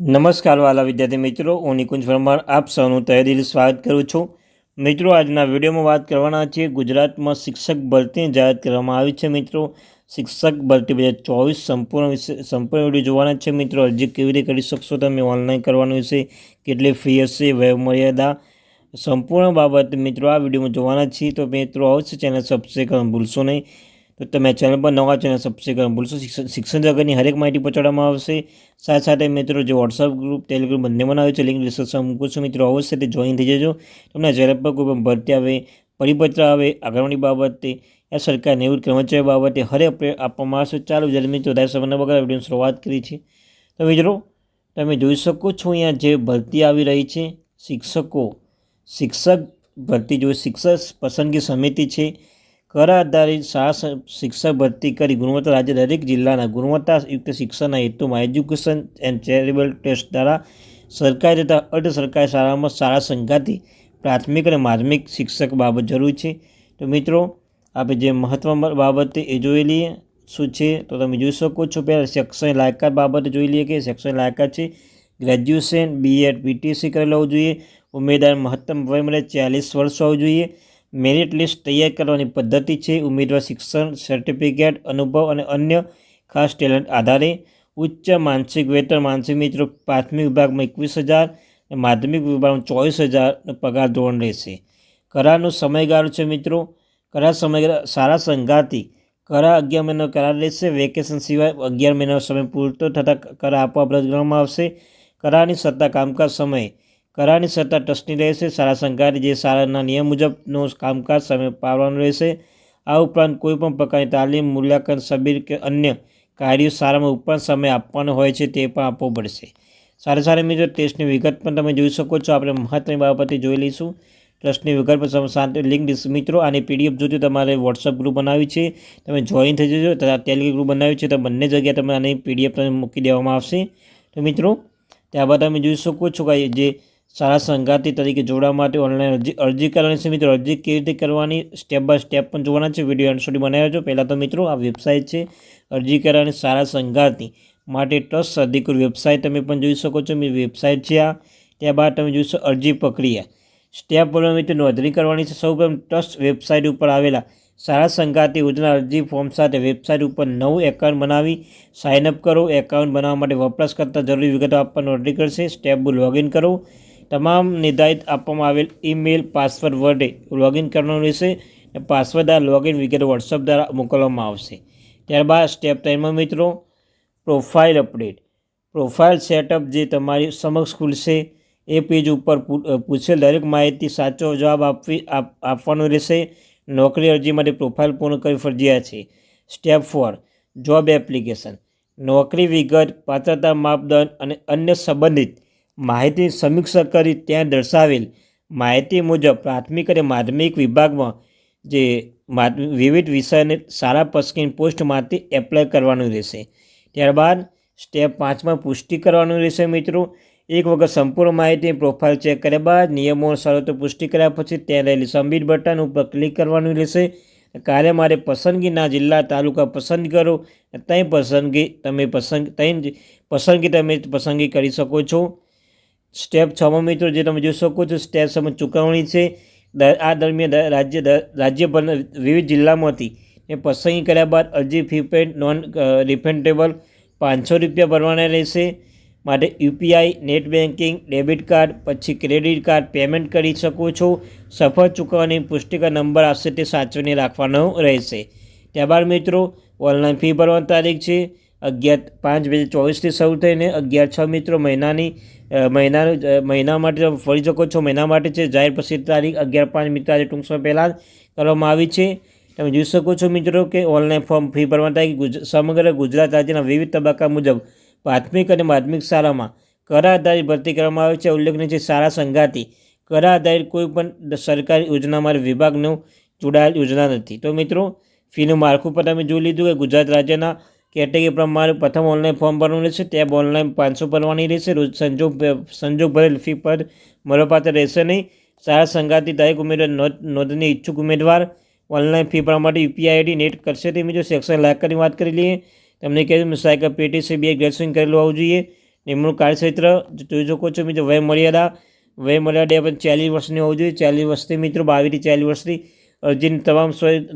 નમસ્કાર વાલા વિદ્યાર્થી મિત્રો, હું નિકુંજ પરમાર, આપ સૌનું તહેદિલ સ્વાગત કરું છું. મિત્રો, આજના વિડીયોમાં વાત કરવાના છીએ ગુજરાતમાં શિક્ષક ભરતીની જાહેરાત કરવામાં આવી છે મિત્રો. શિક્ષક ભરતી બે ચોવીસ સંપૂર્ણ સંપૂર્ણ વીડિયો જોવાના છે મિત્રો. અરજી કેવી રીતે કરી શકશો તમે ઓનલાઈન કરવાનું વિશે, કેટલી ફી હશે, વયમર્યાદા, સંપૂર્ણ બાબત મિત્રો આ વિડીયોમાં જોવાના છીએ. તો મિત્રો અવશ્ય ચેનલ સબસ્ક્રાઈબ કરવાનું ભૂલશો નહીં. તો તમે ચેનલ પર નવા ચેનલ સબસ્ક્રાઈબ કરવા ભૂલશો શિક્ષણ શિક્ષણ જગતની હરેક માહિતી પહોંચાડવામાં આવશે. સાથે સાથે મિત્રો, જે વોટ્સઅપ ગ્રુપ ટેલિગ્રુપ બંને બનાવ્યું છે લિંક ડિસ્ક્રિપ્શનમાં મૂકું છું. મિત્રો, અવશ્ય તે જોઈન થઈ જજો. તમને ચેનલ પર કોઈ પણ ભરતી આવે, પરિપત્ર આવે આગળની બાબતે યા સરકાર નિવૃત્ત કર્મચારી બાબતે હરેક આપવામાં આવશે. ચાલો જ્યારે મિત્રો વધારે સમયના વગર વિડીયોની શરૂઆત કરી છે તો મિત્રો, તમે જોઈ શકો છો અહીંયા જે ભરતી આવી રહી છે, શિક્ષકો, શિક્ષક ભરતી જો શિક્ષક પસંદગી સમિતિ છે. કર આધારિત શાળા શિક્ષક ભરતી કરી ગુણવત્તા રાજ્ય દરેક જિલ્લાના ગુણવત્તાયુક્ત શિક્ષણના હેતુમાં એજ્યુકેશન એન્ડ ચેરિટેબલ ટ્રસ્ટ દ્વારા સરકારી તથા અર્ધ સરકારી શાળામાં શાળા સંઘાતી પ્રાથમિક અને માધ્યમિક શિક્ષક બાબત જરૂરી છે. તો મિત્રો આપણે જે મહત્વ બાબતે એ જોઈ લઈએ, શું છે? તો તમે જોઈ શકો છો પહેલાં શૈક્ષણિક લાયકાત બાબતે જોઈ લઈએ કે શૈક્ષણિક લાયકાત છે ગ્રેજ્યુએશન બીએડ પીટીસી કરેલું હોવું જોઈએ, ઉમેદવાર મહત્તમ વય મળે ચાલીસ વર્ષ હોવું જોઈએ મેરિટ લિસ્ટ તૈયાર કરવાની પદ્ધતિ છે. ઉમેદવાર શિક્ષણ સર્ટિફિકેટ અનુભવ અને અન્ય ખાસ ટેલેન્ટ આધારે ઉચ્ચ માનસિક વેતન, માનસિક મિત્રો, પ્રાથમિક વિભાગમાં એકવીસ હજાર માધ્યમિક વિભાગમાં ચોવીસ હજારનો પગાર ધોરણ રહેશે. કરારનો સમયગાળો છે મિત્રો. કરાર સમયગાળા સારા સંઘાતી કરાર અગિયાર મહિનાનો કરાર રહેશે. વેકેશન સિવાય અગિયાર મહિનાનો સમય પૂરતો થતાં કરાર આપવા કરવામાં આવશે. કરારની સત્તા કામકાજ સમયે કરારની સત્તા ટ્રસ્ટની રહેશે. શાળા સંઘારે જે શાળાના નિયમ મુજબનું કામકાજ સમય પાડવાનું રહેશે. આ ઉપરાંત કોઈપણ પ્રકારની તાલીમ, મૂલ્યાંકન, સબીર કે અન્ય કાર્યો શાળામાં ઉપરાંત સમય આપવાનો હોય છે તે પણ આપવો પડશે. સારા સારા મિત્રો, ટેસ્ટની વિગત પણ તમે જોઈ શકો છો. આપણે મહત્વની બાબતે જોઈ લઈશું. ટ્રસ્ટની વિગત પર શાંતિ લિંક મિત્રો, આની પીડીએફ જોતી તમારે વોટ્સઅપ ગ્રુપ બનાવ્યું છે. તમે જોઈન થઈ જજો. તથા ટેલિગ્રામ ગ્રુપ બનાવ્યું છે. તો બંને જગ્યાએ તમને આની પીડીએફ તમને મૂકી દેવામાં આવશે. તો મિત્રો, ત્યારબાદ તમે જોઈ શકો છો કે જે શાળા સંગાતી તરીકે જોડાવા માટે ઓનલાઈન અરજી અરજી કરવાની છે. મિત્રો, અરજી કેવી રીતે કરવાની? સ્ટેપ બાય સ્ટેપ પણ જોવાના છે. વીડિયો એન્ડ સુધી બનાવ્યો છો પહેલાં તો મિત્રો, આ વેબસાઇટ છે, અરજી કરવાની શાળા સંગાતી માટે ટ્રસ્ટ અધિકૃત વેબસાઇટ તમે પણ જોઈ શકો છો. મેં વેબસાઇટ છે આ. ત્યારબાદ તમે જોઈશો અરજી પ્રક્રિયા. સ્ટેપ બોલવા મિત્રો, નોંધણી કરવાની છે. સૌપ્રથમ ટ્રસ્ટ વેબસાઇટ ઉપર આવેલા શાળા સંગાતી યોજના અરજી ફોર્મ સાથે વેબસાઇટ ઉપર નવું એકાઉન્ટ બનાવી સાઇનઅપ કરો. એકાઉન્ટ બનાવવા માટે વપરાશકર્તા જરૂરી વિગતો આપવા નોંધણી કરશે. સ્ટેપ લોગિન કરો. તમામ નિર્ધારિત આપવામાં આવેલ ઈમેલ, પાસવર્ડ વડે લોગિન કરવાનું રહેશે અને પાસવર્ડ દ્વારા લોગિન વગેરે વોટ્સઅપ દ્વારા મોકલવામાં આવશે. ત્યારબાદ સ્ટેપ ત્રણમાં મિત્રો પ્રોફાઇલ અપડેટ પ્રોફાઇલ સેટઅપ જે તમારી સમક્ષ ખુલશે, એ પેજ ઉપર પૂછેલ દરેક માહિતી સાચો જવાબ આપવી આપવાનો રહેશે. નોકરી અરજી માટે પ્રોફાઇલ પૂર્ણ કરવી ફરજિયાત છે. સ્ટેપ ફોર જોબ એપ્લિકેશન નોકરી વિગત, પાત્રતા માપદંડ અને અન્ય સંબંધિત માહિતી સમીક્ષા કરી ત્યાં દર્શાવેલ માહિતી મુજબ પ્રાથમિક અને માધ્યમિક વિભાગમાં જે વિવિધ વિષયને સારા પસંદગી પોસ્ટમાંથી એપ્લાય કરવાનું રહેશે. ત્યારબાદ સ્ટેપ પાંચમાં પુષ્ટિ કરવાનું રહેશે મિત્રો. એક વખત સંપૂર્ણ માહિતી પ્રોફાઇલ ચેક કર્યા બાદ નિયમો શરતો પુષ્ટિ કર્યા પછી ત્યાં રહેલી સબમિટ બટન ઉપર ક્લિક કરવાનું રહેશે. કાર્ય મારે પસંદગીના જિલ્લા, તાલુકા પસંદ કરો. ત્યાં પસંદગી તમે પસંદ ત્યાં પસંદગી તમે પસંદગી કરી શકો છો. સ્ટેપ છમાં મિત્રો જે તમે જોઈ શકો છો, સ્ટેપ સમય ચૂકવણી છે. આ દરમિયાન રાજ્ય રાજ્યભરના વિવિધ જિલ્લામાંથી એ પસંદગી કર્યા બાદ અરજી ફી પેડ નોન રિફંડેબલ પાંચસો રૂપિયા ભરવાના રહેશે. માટે UPI, net banking debit card, પછી ક્રેડિટ કાર્ડ પેમેન્ટ કરી શકો છો. સફળ ચૂકવવાની પુસ્તિકા નંબર આવશે તે સાચવીને રાખવાનો રહેશે. ત્યારબાદ મિત્રો, ઓનલાઈન ફી ભરવાની તારીખ છે. અગિયાર, પાંચ બે ચોવીસથી શરૂ થઈને અગિયાર, છ મિત્રો મહિનાની મહિના મહિના માટે ફરી શકો છો. મહિના માટે છે, જાહેર પછી તારીખ અગિયાર, પાંચ મિત્રો આજે ટૂંક સમય પહેલાં કરવામાં આવી છે. તમે જોઈ શકો છો મિત્રો કે ઓનલાઈન ફોર્મ ફી ભરવા થાય સમગ્ર ગુજરાત રાજ્યના વિવિધ તબક્કા મુજબ પ્રાથમિક અને માધ્યમિક શાળામાં કરા આધારિત ભરતી કરવામાં આવે છે. ઉલ્લેખનીય છે, શાળા સંઘાતી કરા આધારિત કોઈ પણ સરકારી યોજનામાં વિભાગનું જોડાયેલ યોજના નથી. તો મિત્રો, ફીનું માળખું પણ તમે જોઈ લીધું કે ગુજરાત રાજ્યના કેટેગરી પ્રમાણે પ્રથમ ઓનલાઈન ફોર્મ ભરવાનું રહેશે ટેબ ઓનલાઈન પાંચસો ભરવાની રહેશે, રોજ સંજોગ સંજોગ ભરેલ ફી પર મળવાપાત્ર રહેશે નહીં. શાળા સંગાતી દરેક ઉમેદવાર નોંધની ઈચ્છુક ઉમેદવાર ઓનલાઈન ફી ભરવા માટે યુપીઆઈ આઈડી નેટ કરશે તે બીજું સેક્શન લાકરની વાત કરી લઈએ. તમને કહેવું સાયકલ પેટીસી બે ગ્રેજ્યુએશન કરેલું હોવું જોઈએ. નિમણૂક કાર્યક્ષેત્ર જોઈ શકો છો મિત્રો, વય મર્યાદા વય મર્યાદા પણ ચાલીસ વર્ષની હોવી જોઈએ. ચાલીસ વર્ષથી મિત્રો, બાવીસથી ચાલીસ વર્ષથી અરજીની તમામ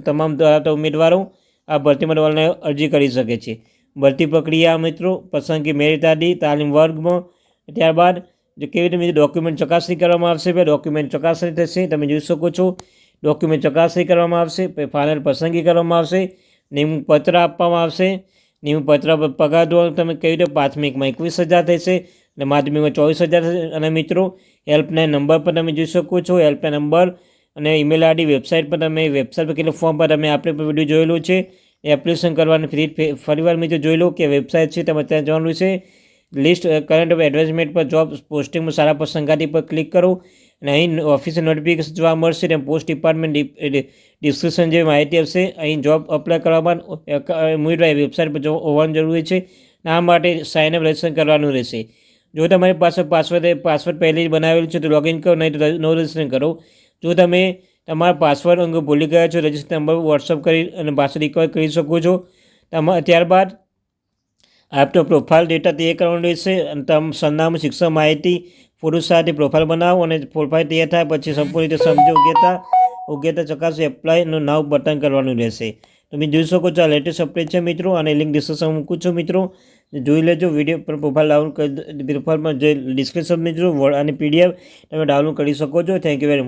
તમામ ધરાવતા ઉમેદવારો આ ભરતી મેળવવાને અરજી કરી શકે છે. ભરતી પ્રક્રિયા મિત્રો, પસંદગી મેરિટ આદિ તાલીમ વર્ગમાં, ત્યારબાદ જે કેવી રીતે ડોક્યુમેન્ટ ચકાસણી કરવામાં આવશે પછી ડોક્યુમેન્ટ ચકાસણી થશે, તમે જોઈ શકો છો. ડોક્યુમેન્ટ ચકાસણી કરવામાં આવશે, પછી ફાઇનલ પસંદગી કરવામાં આવશે નિમણૂક પત્ર આપવામાં આવશે. નિમણૂક પત્ર પગાર ધોરણ તમે કેવી રીતે પ્રાથમિકમાં એકવીસ હજાર થશે અને માધ્યમિકમાં ચોવીસ હજાર થશે. અને મિત્રો, હેલ્પલાઇન નંબર પર તમે જોઈ શકો છો. હેલ્પલાઇન નંબર અને ઈમેલ આઈડી વેબસાઇટ પર તમે વેબસાઇટ પર કેટલું ફોર્મ પર તમે આપણે વીડિયો જોયેલું છે એપ્લિકેશન કરવાનું ફ્રી ફરીવાર મિત્રો જોઈ લો કે વેબસાઇટ છે તમે ત્યાં જવાનું છે. લિસ્ટ કરંટ એડવર્ટાઇઝમેન્ટ પર જોબ પોસ્ટિંગમાં સારા પસંદગાદી પર ક્લિક કરો. અને અહીં ઓફિસર નોટિફિકેશન જોવા મળશે અને પોસ્ટ ડિપાર્ટમેન્ટ ડિસ્ક્રિપ્શન જેવી માહિતી આપશે. અહીં જોબ અપ્લાય કરવા બાદ વેબસાઇટ પર હોવાનું જરૂરી છે. આ માટે સાઇન અપ રજીસ્ટ્રેશન કરવાનું રહેશે. જો તમારી પાસે પાસવર્ડ પાસવર્ડ પહેલી જ બનાવેલું છે, તો લોગિન કરો, નહીં તો નો રજીસ્ટ્રેશન કરો. જો તમે તમારા પાસવર્ડ અંગે ભૂલી ગયા છો રજિસ્ટર નંબર વોટ્સઅપ કરી અને પાછો રિકવર કરી શકો છો, તમા, ત્યારબાદ આપનો પ્રોફાઇલ ડેટા તૈયાર કરવાનું રહેશે અને તમ સરનામું, શિક્ષણ માહિતી ફોટો સાથે પ્રોફાઇલ બનાવો અને પ્રોફાઇલ તૈયાર થાય પછી સંપૂર્ણ રીતે સમજો યોગ્યતા યોગ્યતા ચકાસી એપ્લાયનું નાવ બટન કરવાનું રહેશે. તમે જોઈ શકો છો આ લેટેસ્ટ અપડેટ છે મિત્રો, અને લિંક ડિસ્ક્રિપ્શન મૂકું છું મિત્રો. જોઈ લેજો વીડિયો પર પ્રોફાઇલ ડાઉનલોડ પ્રોફાઇલમાં જે ડિસ્ક્રિપ્શન મિત્રો અને પીડીએફ તમે ડાઉનલોડ કરી શકો છો. Thank you very much